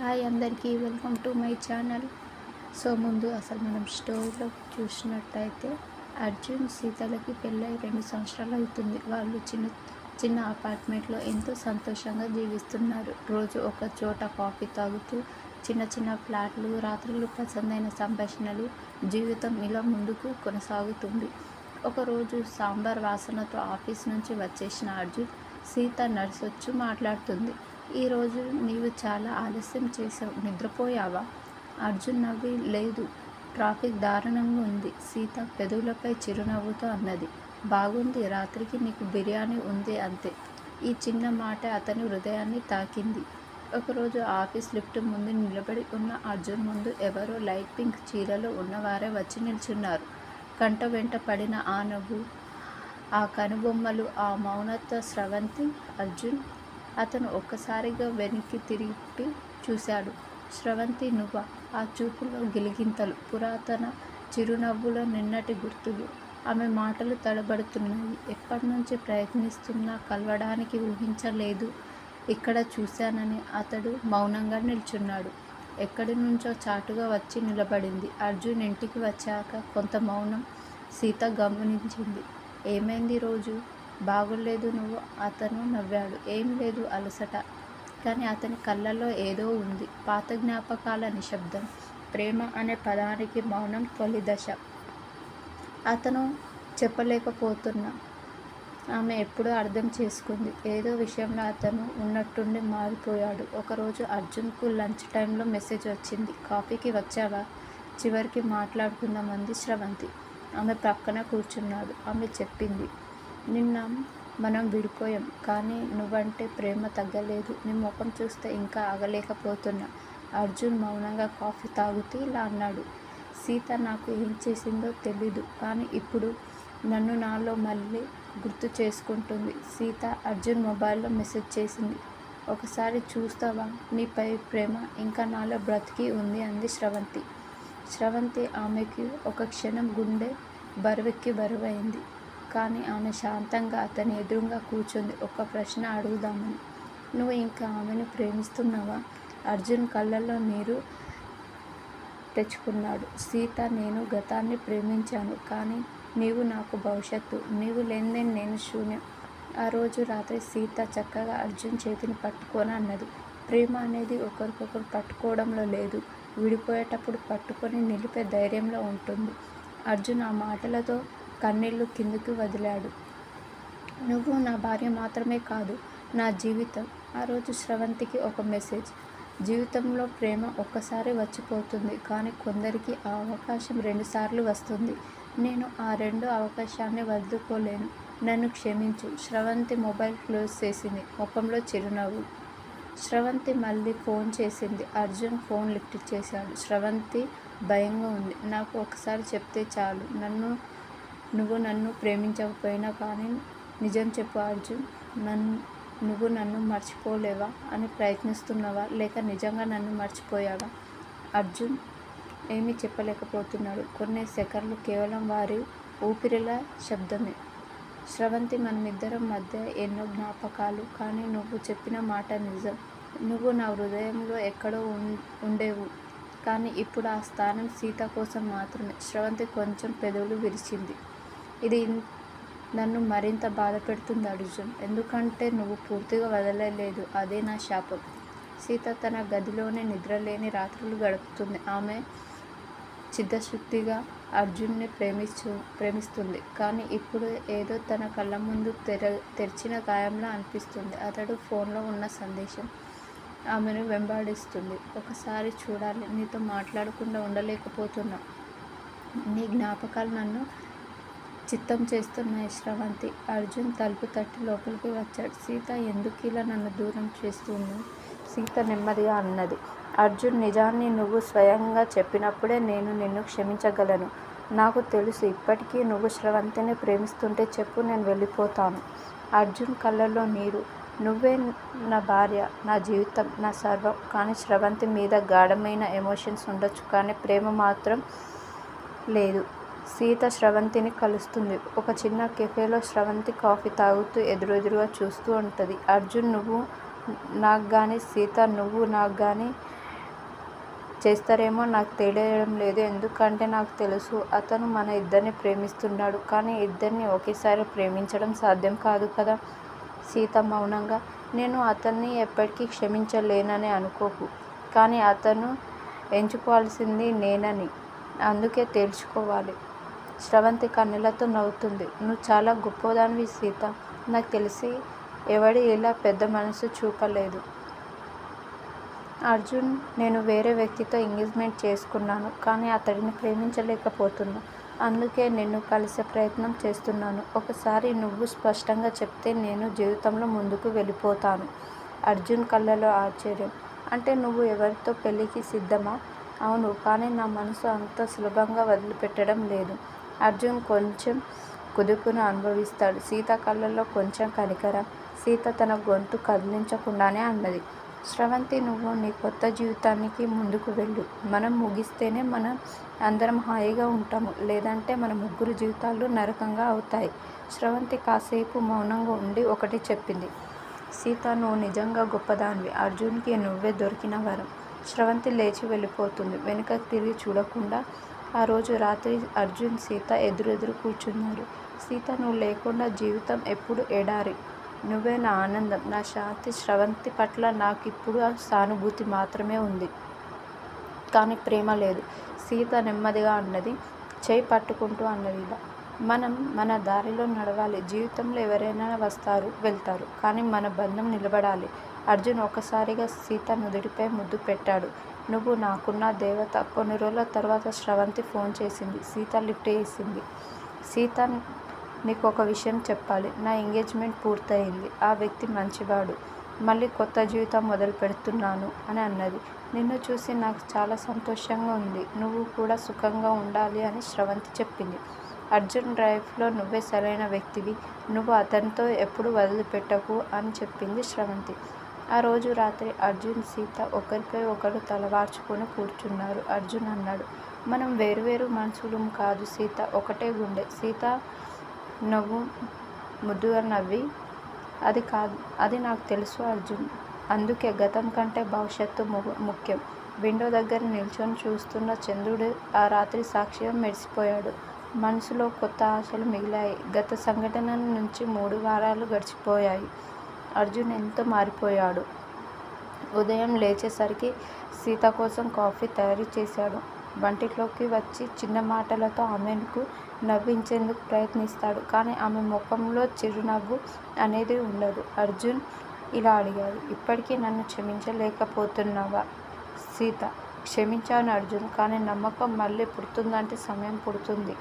Hi అందరికీ welcome to my channel. So ముందు అసలు మనం స్టోరీలో చూసినట్టయితే అర్జున్ సీతలకి పెళ్ళై రెండు సంవత్సరాలు అవుతుంది. వాళ్ళు చిన్న చిన్న అపార్ట్మెంట్లో ఎంతో సంతోషంగా జీవిస్తున్నారు. రోజు ఒక చోట కాఫీ తాగుతూ చిన్న చిన్న ఫ్లాట్లు రాత్రులు పసందైన సంభాషణలు జీవితం ఇలా ముందుకు కొనసాగుతుంది. ఒకరోజు సాంబార్ వాసనతో ఆఫీస్ నుంచి వచ్చేసిన అర్జున్ సీత నర్సొచ్చు మాట్లాడుతుంది. ఈరోజు నీవు చాలా ఆలస్యం చేసావు నిద్రపోయావా? అర్జున్ నవ్వి లేదు ట్రాఫిక్ దారుణంగా ఉంది. సీత పెదవులపై చిరునవ్వుతో అన్నది. బాగుంది రాత్రికి నీకు బిర్యానీ ఉంది అంతే. ఈ చిన్న మాట అతని హృదయాన్ని తాకింది. ఒకరోజు ఆఫీస్ లిఫ్ట్ ముందు నిలబడి ఉన్న అర్జున్ ముందు ఎవరో లైట్ పింక్ చీరలో ఉన్నవారే వచ్చి నిల్చున్నారు. కంట వెంట పడిన ఆ నవ్వు ఆ కనుబొమ్మలు ఆ మౌనత్వ స్రవంతి అర్జున్ అతను ఒక్కసారిగా వెనక్కి తిరిగి చూశాడు. స్రవంతి నువ్వ ఆ చూపులో గిలిగింతలు. పురాతన చిరునవ్వులో నిన్నటి గుర్తులు. ఆమె మాటలు తడబడుతున్నాయి. ఎప్పటి నుంచి ప్రయత్నిస్తున్నా కలవడానికి ఊహించలేదు. ఇక్కడ చూశానని అతడు మౌనంగా నిల్చున్నాడు. ఎక్కడి నుంచో చాటుగా వచ్చి నిలబడింది. అర్జున్ ఇంటికి వచ్చాక కొంత మౌనం సీత గమనించింది. ఏమైంది రోజు? బాగోలేదు నువ్వు అతను నవ్వాడు. ఏం లేదు అలసట. కానీ అతని కళ్ళల్లో ఏదో ఉంది. పాత జ్ఞాపకాల నిశ్శబ్దం. ప్రేమ అనే పదానికి మౌనం తొలి దశ. అతను చెప్పలేకపోతున్నా ఆమె ఎప్పుడూ అర్థం చేసుకుంది. ఏదో విషయంలో అతను ఉన్నట్టుండి మారిపోయాడు. ఒకరోజు అర్జున్కు లంచ్ టైంలో మెసేజ్ వచ్చింది. కాఫీకి వచ్చావా? చివరికి మాట్లాడుకుందామంది శ్రవంతి. ఆమె పక్కన కూర్చున్నాడు. ఆమె చెప్పింది. నిన్న మనం విడిపోయాం కానీ నువ్వంటే ప్రేమ తగ్గలేదు. నీ ముఖం చూస్తే ఇంకా ఆగలేకపోతున్నా. అర్జున్ మౌనంగా కాఫీ తాగుతూ ఇలా అన్నాడు. సీత నాకు ఏం చేసిందో తెలీదు కానీ ఇప్పుడు నన్ను నాలో మళ్ళీ గుర్తు చేసుకుంటుంది. సీత అర్జున్ మొబైల్లో మెసేజ్ చేసింది. ఒకసారి చూస్తావా? నీపై ప్రేమ ఇంకా నాలో బ్రతికి ఉంది అంది స్రవంతి స్రవంతి ఆమెకి ఒక క్షణం గుండె బరువెక్కి బరువైంది. కానీ ఆమె శాంతంగా అతని ఎదురుగా కూర్చుంది. ఒక ప్రశ్న అడుగుదామని. నువ్వు ఇంకా ఆమెను ప్రేమిస్తున్నావా? అర్జున్ కళ్ళల్లో నీరు తెచ్చుకున్నాడు. సీత నేను గతాన్ని ప్రేమించాను కానీ నీవు నాకు భవిష్యత్తు. నీవు లేనిదే నేను శూన్యం. ఆ రోజు రాత్రి సీత చక్కగా అర్జున్ చేతిని పట్టుకొని అన్నది. ప్రేమ అనేది ఒకరికొకరు పట్టుకోవడంలో లేదు. విడిపోయేటప్పుడు పట్టుకొని నిలిపే ధైర్యంలో ఉంటుంది. అర్జున్ ఆ మాటలతో కన్నీళ్ళు కిందకి వదిలాడు. నువ్వు నా భార్య మాత్రమే కాదు నా జీవితం ఆ రోజు స్రవంతికి ఒక మెసేజ్. జీవితంలో ప్రేమ ఒక్కసారి వచ్చిపోతుంది కానీ కొందరికి ఆ అవకాశం రెండుసార్లు వస్తుంది. నేను ఆ రెండు అవకాశాన్ని వదులుకోలేను. నన్ను క్షమించు స్రవంతి మొబైల్ క్లోజ్ చేసింది. ముఖంలో చిరునవ్వు స్రవంతి మళ్ళీ ఫోన్ చేసింది. అర్జున్ ఫోన్ లిఫ్ట్ చేశాడు స్రవంతి భయంగా ఉంది. నాకు ఒకసారి చెప్తే చాలు. నన్ను నువ్వు నన్ను ప్రేమించకపోయినా కానీ నిజం చెప్పు అర్జున్. నన్ను నువ్వు నన్ను మర్చిపోలేవా అని ప్రయత్నిస్తున్నావా లేక నిజంగా నన్ను మర్చిపోయావా? అర్జున్ ఏమీ చెప్పలేకపోతున్నాడు. కొన్ని సెకండ్లు కేవలం వారి ఊపిరిల శబ్దమే. స్రవంతి మనమిద్దరం మధ్య ఎన్నో జ్ఞాపకాలు కానీ నువ్వు చెప్పిన మాట నిజం. నువ్వు నా హృదయంలో ఎక్కడో ఉండేవు కానీ ఇప్పుడు ఆ స్థానం సీత కోసం మాత్రమే. స్రవంతి కొంచెం పెదవులు విరిచింది. ఇది నన్ను మరింత బాధ పెడుతుంది అర్జున్. ఎందుకంటే నువ్వు పూర్తిగా వదలలేదు. అదే నా శాపం. సీత తన గదిలోనే నిద్రలేని రాత్రులు గడుపుతుంది. ఆమె చిత్తశుద్ధిగా అర్జున్ని ప్రేమిస్తు ప్రేమిస్తుంది. కానీ ఇప్పుడు ఏదో తన కళ్ళ ముందు తెర తెరిచిన గాయంలా అనిపిస్తుంది. అతడు ఫోన్లో ఉన్న సందేశం ఆమెను వెంబడిస్తుంది. ఒకసారి చూడాలి. నీతో మాట్లాడకుండా ఉండలేకపోతున్నా. నీ జ్ఞాపకాలు నన్ను చిత్తం చేస్తున్న శ్రవంతి అర్జున్ తలుపు తట్టి లోపలికి వచ్చాడు. సీత ఎందుకు ఇలా నన్ను దూరం చేస్తుంది సీత నెమ్మదిగా అన్నది. అర్జున్ నిజాన్ని నువ్వు స్వయంగా చెప్పినప్పుడే నేను నిన్ను క్షమించగలను. నాకు తెలుసు ఇప్పటికీ నువ్వు శ్రవంతిని ప్రేమిస్తుంటే చెప్పు నేను వెళ్ళిపోతాను. అర్జున్ కళ్ళల్లో నీరు. నువ్వే నా భార్య నా జీవితం నా సర్వం. కానీ శ్రవంతి మీద గాఢమైన ఎమోషన్స్ ఉండొచ్చు. కానీ ప్రేమ మాత్రం లేదు. సీత స్రవంతిని కలుస్తుంది. ఒక చిన్న కెఫేలో స్రవంతి కాఫీ తాగుతూ ఎదురెదురుగా చూస్తూ ఉంటుంది. అర్జున్ నువ్వు నాకు కానీ సీత నువ్వు నాకు కానీ చేస్తారేమో నాకు తెలియడం లేదు. ఎందుకంటే నాకు తెలుసు అతను మన ఇద్దరిని ప్రేమిస్తున్నాడు. కానీ ఇద్దరిని ఒకేసారి ప్రేమించడం సాధ్యం కాదు కదా? సీత మౌనంగా నేను అతన్ని ఎప్పటికీ క్షమించలేనని అనుకోకు. కానీ అతను ఎంచుకోవాల్సింది నేనని. అందుకే తేల్చుకోవాలి. స్రవంతి కన్నులతో నవ్వుతుంది. నువ్వు చాలా గొప్పదానివి సీత. నాకు తెలిసి ఎవడి ఇలా పెద్ద మనసు చూపలేదు. అర్జున్ నేను వేరే వ్యక్తితో ఎంగేజ్మెంట్ చేసుకున్నాను కానీ అతడిని ప్రేమించలేకపోతున్నా. అందుకే నిన్ను కలిసే ప్రయత్నం చేస్తున్నాను. ఒకసారి నువ్వు స్పష్టంగా చెప్తే నేను జీవితంలో ముందుకు వెళ్ళిపోతాను. అర్జున్ కళ్ళలో ఆశ్చర్యం. అంటే నువ్వు ఎవరితో పెళ్ళికి సిద్ధమా? అవును కానీ నా మనసు అంత సులభంగా వదిలిపెట్టడం లేదు. అర్జున్ కొంచెం కుదుపును అనుభవిస్తాడు. సీత కళ్ళల్లో కొంచెం కనికరం. సీత తన గొంతు కదిలించకుండానే అన్నది. స్రవంతి నువ్వు నీ కొత్త జీవితానికి ముందుకు వెళ్ళు. మనం ముగిస్తేనే మనం అందరం హాయిగా ఉంటాము. లేదంటే మన ముగ్గురు జీవితాలు నరకంగా అవుతాయి. స్రవంతి కాసేపు మౌనంగా ఉండి ఒకటి చెప్పింది. సీత నువ్వు నిజంగా గొప్పదానివి. అర్జున్కి నువ్వే దొరికిన వరం. స్రవంతి లేచి వెళ్ళిపోతుంది. వెనుక తిరిగి చూడకుండా ఆ రోజు రాత్రి అర్జున్ సీత ఎదురెదురు కూర్చున్నారు. సీత నువ్వు లేకుండా జీవితం ఎప్పుడు ఎడారి? నువ్వే నా ఆనందం. నా శాంతి స్రవంతి పట్ల నాకు ఇప్పుడు సానుభూతి మాత్రమే ఉంది. కానీ ప్రేమ లేదు. సీత నెమ్మదిగా అన్నది చేయి పట్టుకుంటూ అన్నది ఇలా మనం మన దారిలో నడవాలి. జీవితంలో ఎవరైనా వస్తారు వెళ్తారు. కానీ మన బంధం నిలబడాలి. అర్జున్ ఒకసారిగా సీత నుదుటిపై ముద్దు పెట్టాడు. నువ్వు నాకున్న దేవత కొన్ని రోజుల తర్వాత స్రవంతి ఫోన్ చేసింది. సీత లిఫ్ట్ చేసింది సీత నీకు ఒక విషయం చెప్పాలి. నా ఎంగేజ్మెంట్ పూర్తయింది. ఆ వ్యక్తి మంచివాడు. మళ్ళీ కొత్త జీవితం మొదలు పెడుతున్నాను అని అన్నది. నిన్ను చూసి నాకు చాలా సంతోషంగా ఉంది. నువ్వు కూడా సుఖంగా ఉండాలి అని స్రవంతి చెప్పింది. అర్జున్ డ్రైవ్లో నువ్వే సరైన వ్యక్తివి. నువ్వు అతనితో ఎప్పుడు వదిలిపెట్టకు అని చెప్పింది స్రవంతి. ఆ రోజు రాత్రి అర్జున్ సీత ఒకరిపై ఒకరు తలవార్చుకొని కూర్చున్నారు. అర్జున్ అన్నాడు మనం వేరువేరు మనుషులం కాదు సీత ఒకటే గుండె. సీత నవ్వు ముద్దుగా నవ్వి అది కాదు అది నాకు తెలుసు అర్జున్. అందుకే గతం కంటే భవిష్యత్తు ముఖ్యం. విండో దగ్గర నిల్చొని చూస్తున్న చంద్రుడు ఆ రాత్రి సాక్ష్యం మెరిసిపోయాడు. మనసులో కొత్త ఆశలు మిగిలాయి. గత సంఘటన నుంచి మూడు వారాలు గడిచిపోయాయి. అర్జున్ ఎంతో మారిపోయాడు? ఉదయం లేచేసరికి సీత కోసం కాఫీ తయారు చేశాడు. వంటిలోకి వచ్చి చిన్న మాటలతో ఆమెకు నవ్వించేందుకు ప్రయత్నిస్తాడు. కానీ ఆమె ముఖంలో చిరునవ్వు అనేది ఉండదు. అర్జున్ ఇలా అడిగాడు. ఇప్పటికీ నన్ను క్షమించలేకపోతున్నావా? సీత క్షమించాను అర్జున్ కానీ నమ్మకం మళ్ళీ పుడుతుందంటే సమయం పుడుతుంది.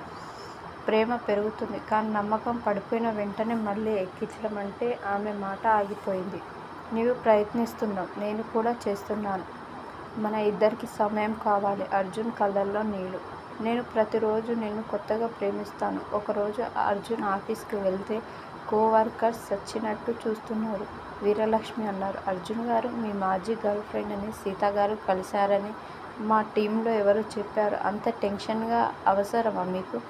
ప్రేమ పెరుగుతుంది. కానీ నమ్మకం పడిపోయిన వెంటనే మళ్ళీ ఎక్కించడం అంటే ఆమె మాట ఆగిపోయింది. నీవు ప్రయత్నిస్తున్నావు. నేను కూడా చేస్తున్నాను. మన ఇద్దరికి సమయం కావాలి అర్జున్ కళ్ళల్లో నీళ్ళు నేను ప్రతిరోజు నిన్ను కొత్తగా ప్రేమిస్తాను. ఒకరోజు అర్జున్ ఆఫీస్కి వెళ్తే కోవర్కర్స్ చచ్చినట్టు చూస్తున్నారు. వీరలక్ష్మి అన్నారు. అర్జున్ గారు మీ మాజీ గర్ల్ ఫ్రెండ్ అని సీత గారు కలిశారని మా టీంలో ఎవరు చెప్పారు. అంత టెన్షన్గా అవసరమా మీకు?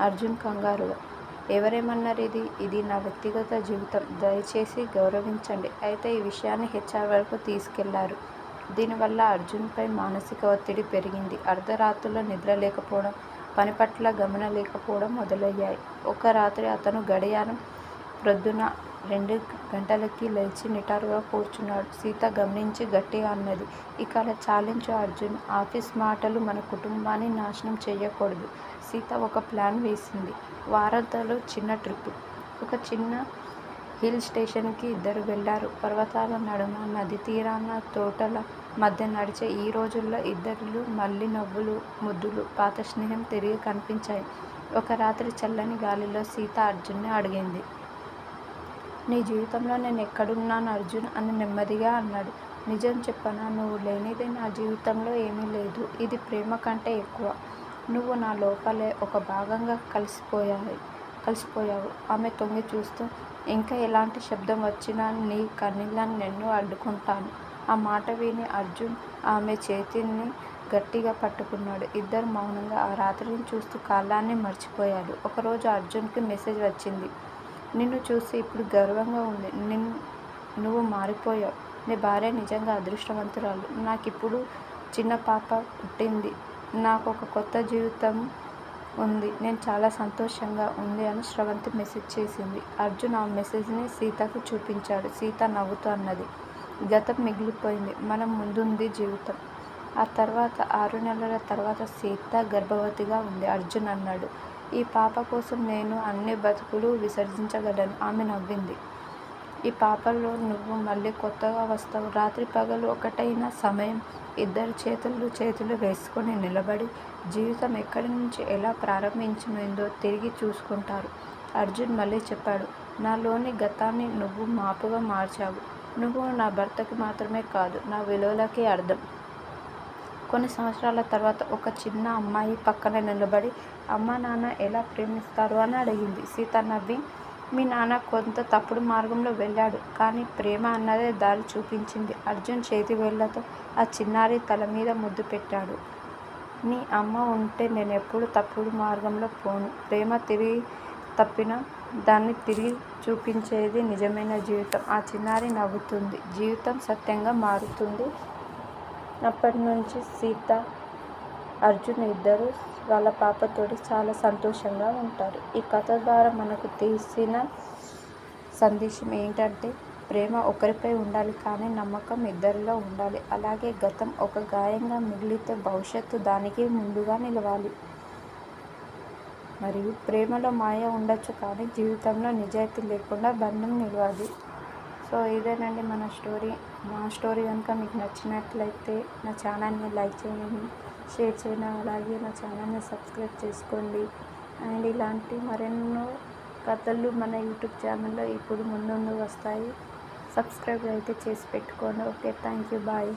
అర్జున్ కంగారుగా. ఎవరేమన్నారు ఇది? ఇది నా వ్యక్తిగత జీవితం. దయచేసి గౌరవించండి. అయితే ఈ విషయాన్ని హెచ్ఆర్ వరకు తీసుకెళ్ళారు. దీనివల్ల అర్జున్పై మానసిక ఒత్తిడి పెరిగింది. అర్ధరాత్రుల్లో నిద్ర లేకపోవడం పని పట్ల గమనం లేకపోవడం మొదలయ్యాయి. ఒక రాత్రి అతను గడియారం ప్రొద్దున రెండు గంటలకి లేచి నిటారుగా కూర్చున్నాడు. సీత గమనించి గట్టిగా అన్నది ఇక అలా చాలించు అర్జున్. ఆఫీస్ మాటలు మన కుటుంబాన్ని నాశనం చేయకూడదు. సీత ఒక ప్లాన్ వేసింది. వారంతలో చిన్న ట్రిప్ ఒక చిన్న హిల్ స్టేషన్కి ఇద్దరు వెళ్ళారు. పర్వతాల నడుమ నది తీరాన తోటల మధ్య నడిచే ఈ రోజుల్లో ఇద్దరు మళ్ళీ నవ్వులు ముద్దులు పాత స్నేహం తిరిగి కనిపించాయి. ఒక రాత్రి చల్లని గాలిలో సీత అర్జున్ని అడిగింది. నీ జీవితంలో నేను ఎక్కడున్నాను అర్జున్? అని నెమ్మదిగా అన్నాడు. నిజం చెప్పనా? నువ్వు లేనిదే నా జీవితంలో ఏమీ లేదు. ఇది ప్రేమ కంటే ఎక్కువ. నువ్వు నా లోపలే ఒక భాగంగా కలిసిపోయాయి కలిసిపోయావు. ఆమె తొంగి చూస్తూ ఇంకా ఎలాంటి శబ్దం వచ్చినా నీ కన్నీళ్ళని నిన్ను అడ్డుకుంటాను. ఆ మాట విని అర్జున్ ఆమె చేతిని గట్టిగా పట్టుకున్నాడు. ఇద్దరు మౌనంగా ఆ రాత్రిని చూస్తూ కాలాన్ని మర్చిపోయాడు ఒకరోజు అర్జున్కి మెసేజ్ వచ్చింది. నిన్ను చూసి ఇప్పుడు గర్వంగా ఉంది. నిన్ను నువ్వు మారిపోయావు. నీ భార్య నిజంగా అదృష్టవంతురాలు. నాకు ఇప్పుడు చిన్న పాప పుట్టింది. నాకు ఒక కొత్త జీవితం ఉంది. నేను చాలా సంతోషంగా ఉంది అని స్రవంతి మెసేజ్ చేసింది. అర్జున్ ఆ మెసేజ్ని సీతకు చూపించాడు. సీత నవ్వుతూ అన్నది. గతం మిగిలిపోయింది. మనం ముందుంది జీవితం. ఆ తర్వాత ఆరు నెలల తర్వాత సీత గర్భవతిగా ఉంది. అర్జున్ అన్నాడు. ఈ పాప కోసం నేను అన్ని బతుకులు విసర్జించగలను. ఆమె నవ్వింది. ఈ పాపలో నువ్వు మళ్ళీ కొత్తగా వస్తావు. రాత్రి పగలు ఒకటైన సమయం ఇద్దరు చేతులు చేతులు వేసుకొని నిలబడి జీవితం ఎక్కడి నుంచి ఎలా ప్రారంభించిందో తిరిగి చూసుకుంటారు. అర్జున్ మళ్ళీ చెప్పాడు నాలోని గతాన్ని నువ్వు మాపుగా మార్చావు. నువ్వు నా భర్తకి మాత్రమే కాదు నా విలువలకి అర్థం. కొన్ని సంవత్సరాల తర్వాత ఒక చిన్న అమ్మాయి పక్కన నిలబడి అమ్మ నాన్న ఎలా ప్రేమిస్తారు? అని అడిగింది. సీత నవ్వి మీ నాన్న కొంత తప్పుడు మార్గంలో వెళ్ళాడు. కానీ ప్రేమ అన్నదే దారి చూపించింది. అర్జున్ చేతి వేళ్ళతో ఆ చిన్నారి తల మీద ముద్దు పెట్టాడు. నీ అమ్మ ఉంటే నేను ఎప్పుడు తప్పుడు మార్గంలో పోను. ప్రేమ తిరిగి తప్పిన దాన్ని తిరిగి చూపించేది నిజమైన జీవితం. ఆ చిన్నారి నవ్వుతుంది. జీవితం సత్యంగా మారుతుంది. అప్పటి నుంచి సీత అర్జున్ ఇద్దరు వాళ్ళ పాపతోటి చాలా సంతోషంగా ఉంటారు. ఈ కథ ద్వారా మనకు తీసిన సందేశం ఏంటంటే ప్రేమ ఒకరిపై ఉండాలి కానీ నమ్మకం ఇద్దరిలో ఉండాలి. అలాగే గతం ఒక గాయంగా మిగిలితే భవిష్యత్తు దానికి ముందుగా నిలవాలి. మరియు ప్రేమలో మాయ ఉండొచ్చు కానీ జీవితంలో నిజాయితీ లేకుండా బంధం నిలవాలి. సో ఇదేనండి మన స్టోరీ. మా స్టోరీ కనుక మీకు నచ్చినట్లయితే నా ఛానల్ని లైక్ చేయండి. షేర్ చేయండి. అలాగే నా ఛానల్ని సబ్స్క్రైబ్ చేసుకోండి. అండ్ ఇలాంటి మరెన్నో కథలు మన యూట్యూబ్ ఛానల్లో ఇప్పుడు ముందు వస్తాయి. సబ్స్క్రైబ్ అయితే చేసి పెట్టుకోండి. Okay thank you. బాయ్.